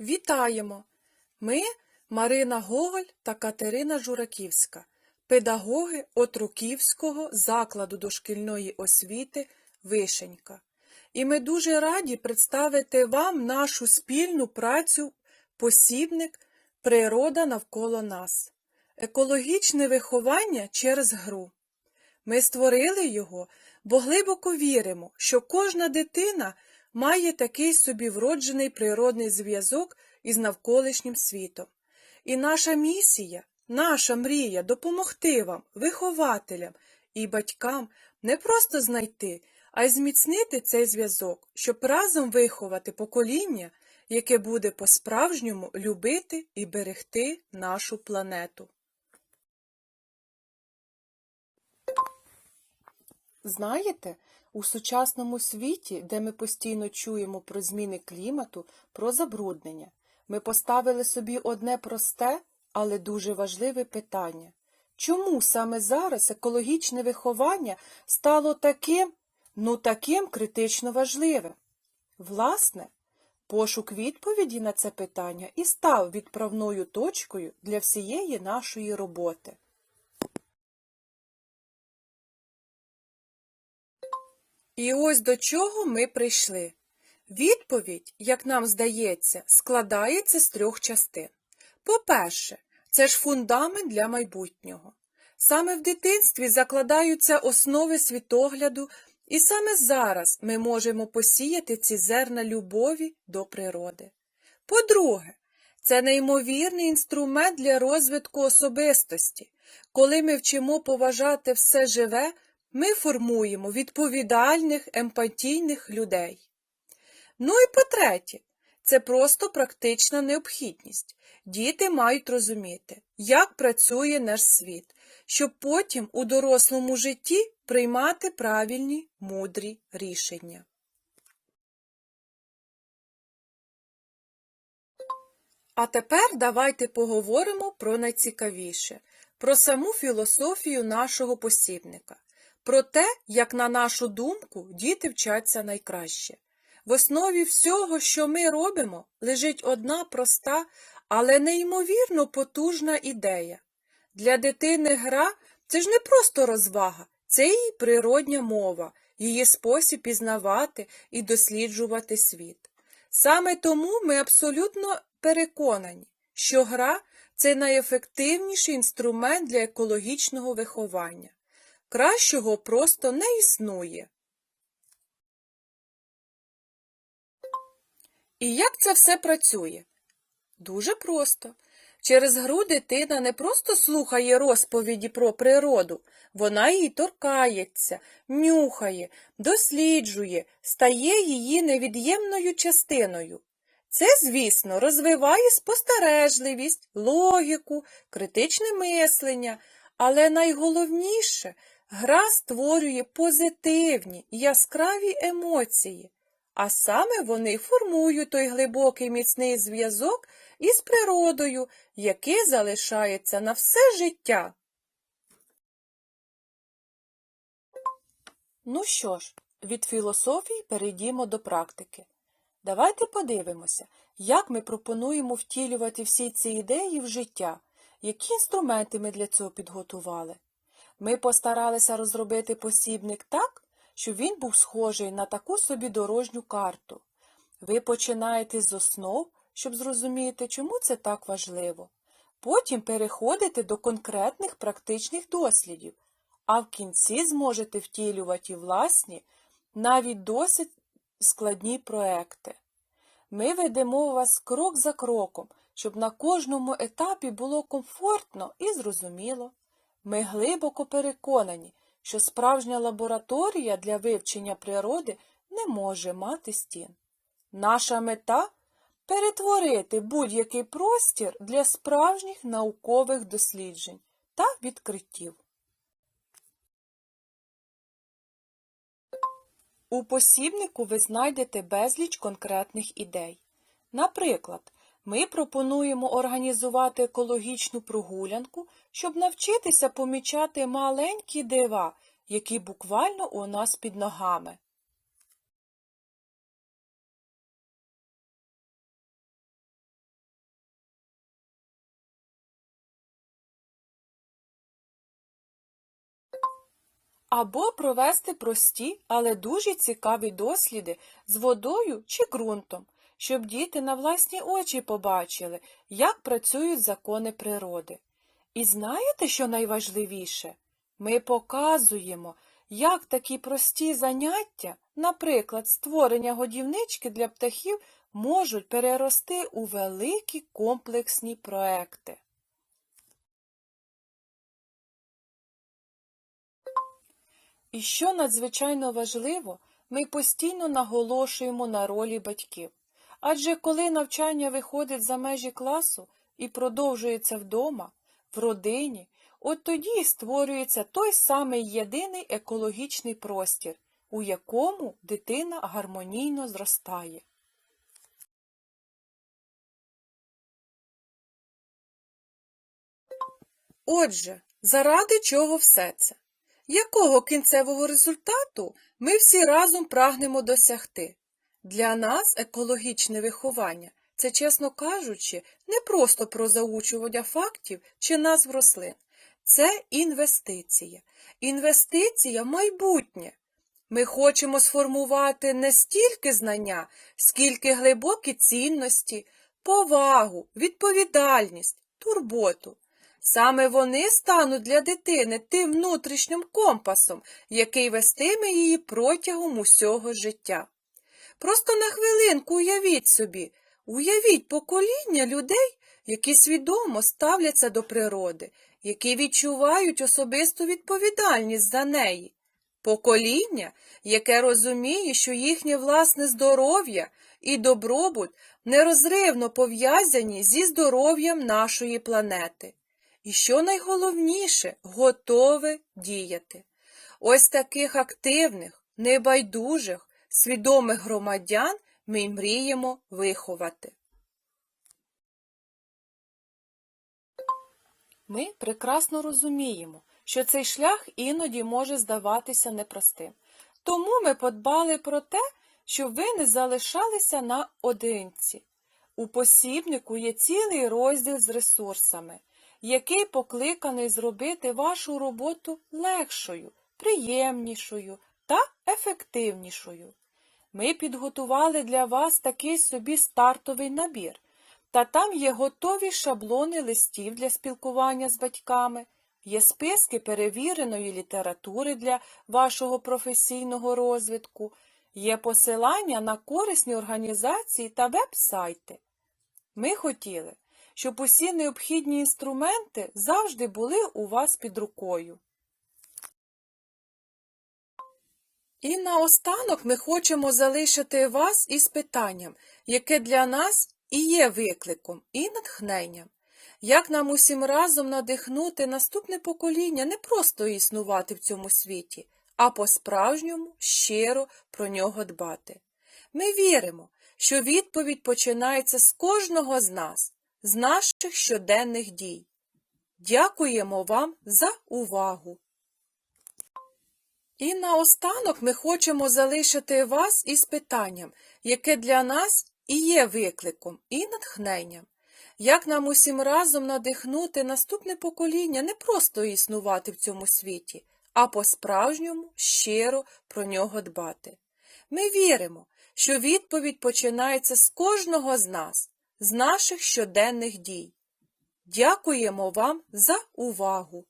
Вітаємо! Ми Марина Гоголь та Катерина Жураківська, педагоги Отруківського закладу дошкільної освіти Вишенька. І ми дуже раді представити вам нашу спільну працю посібник Природа навколо нас. Екологічне виховання через гру. Ми створили його, бо глибоко віримо, що кожна дитина має такий собі вроджений природний зв'язок із навколишнім світом. І наша місія, наша мрія допомогти вам, вихователям і батькам не просто знайти, а й зміцнити цей зв'язок, щоб разом виховати покоління, яке буде по-справжньому любити і берегти нашу планету. Знаєте, у сучасному світі, де ми постійно чуємо про зміни клімату, про забруднення, ми поставили собі одне просте, але дуже важливе питання. Чому саме зараз екологічне виховання стало таким, ну таким критично важливим? Власне, пошук відповіді на це питання і став відправною точкою для всієї нашої роботи. І ось до чого ми прийшли. Відповідь, як нам здається, складається з трьох частин. По-перше, це ж фундамент для майбутнього. Саме в дитинстві закладаються основи світогляду, і саме зараз ми можемо посіяти ці зерна любові до природи. По-друге, це неймовірний інструмент для розвитку особистості. Коли ми вчимо поважати все живе, ми формуємо відповідальних, емпатійних людей. Ну і по-третє, це просто практична необхідність. Діти мають розуміти, як працює наш світ, щоб потім у дорослому житті приймати правильні, мудрі рішення. А тепер давайте поговоримо про найцікавіше, про саму філософію нашого посібника, про те, як, на нашу думку, діти вчаться найкраще. В основі всього, що ми робимо, лежить одна проста, але неймовірно потужна ідея. Для дитини гра це ж не просто розвага, це її природня мова, її спосіб пізнавати і досліджувати світ. Саме тому ми абсолютно переконані, що гра це найефективніший інструмент для екологічного виховання. Кращого просто не існує. І як це все працює? Дуже просто. Через гру дитина не просто слухає розповіді про природу, вона її торкається, нюхає, досліджує, стає її невід'ємною частиною. Це, звісно, розвиває спостережливість, логіку, критичне мислення, але найголовніше гра створює позитивні, яскраві емоції, а саме вони формують той глибокий міцний зв'язок із природою, який залишається на все життя. Ну що ж, від філософії перейдімо до практики. Давайте подивимося, як ми пропонуємо втілювати всі ці ідеї в життя, які інструменти ми для цього підготували. Ми постаралися розробити посібник так, щоб він був схожий на таку собі дорожню карту. Ви починаєте з основ, щоб зрозуміти, чому це так важливо. Потім переходите до конкретних практичних дослідів, а в кінці зможете втілювати власні, навіть досить складні проекти. Ми ведемо вас крок за кроком, щоб на кожному етапі було комфортно і зрозуміло. Ми глибоко переконані, що справжня лабораторія для вивчення природи не може мати стін. Наша мета перетворити будь-який простір для справжніх наукових досліджень та відкриттів. У посібнику ви знайдете безліч конкретних ідей. Наприклад, ми пропонуємо організувати екологічну прогулянку, щоб навчитися помічати маленькі дива, які буквально у нас під ногами. Або провести прості, але дуже цікаві досліди з водою чи ґрунтом щоб діти на власні очі побачили, як працюють закони природи. І знаєте, що найважливіше? Ми показуємо, як такі прості заняття, наприклад, створення годівнички для птахів, можуть перерости у великі комплексні проекти. І що надзвичайно важливо, ми постійно наголошуємо на ролі батьків. Адже коли навчання виходить за межі класу і продовжується вдома, в родині, от тоді створюється той самий єдиний екологічний простір, у якому дитина гармонійно зростає. Отже, заради чого все це? Якого кінцевого результату ми всі разом прагнемо досягти? Для нас екологічне виховання це, чесно кажучи, не просто про заучування фактів чи назв рослин. Це інвестиція. Інвестиція в майбутнє. Ми хочемо сформувати не стільки знання, скільки глибокі цінності, повагу, відповідальність, турботу. Саме вони стануть для дитини тим внутрішнім компасом, який вестиме її протягом усього життя. Просто на хвилинку уявіть собі, уявіть покоління людей, які свідомо ставляться до природи, які відчувають особисту відповідальність за неї. Покоління, яке розуміє, що їхнє власне здоров'я і добробут нерозривно пов'язані зі здоров'ям нашої планети. І що найголовніше, готове діяти. Ось таких активних, небайдужих, свідомих громадян ми мріємо виховати. Ми прекрасно розуміємо, що цей шлях іноді може здаватися непростим. Тому ми подбали про те, щоб ви не залишалися наодинці. У посібнику є цілий розділ з ресурсами, який покликаний зробити вашу роботу легшою, приємнішою та ефективнішою. Ми підготували для вас такий собі стартовий набір, та там є готові шаблони листів для спілкування з батьками, є списки перевіреної літератури для вашого професійного розвитку, є посилання на корисні організації та веб-сайти. Ми хотіли, щоб усі необхідні інструменти завжди були у вас під рукою. І наостанок ми хочемо залишити вас із питанням, яке для нас і є викликом, і натхненням. Як нам усім разом надихнути наступне покоління не просто існувати в цьому світі, а по-справжньому щиро про нього дбати. Ми віримо, що відповідь починається з кожного з нас, з наших щоденних дій. Дякуємо вам за увагу! І наостанок ми хочемо залишити вас із питанням, яке для нас і є викликом, і натхненням. Як нам усім разом надихнути наступне покоління не просто існувати в цьому світі, а по-справжньому щиро про нього дбати. Ми віримо, що відповідь починається з кожного з нас, з наших щоденних дій. Дякуємо вам за увагу!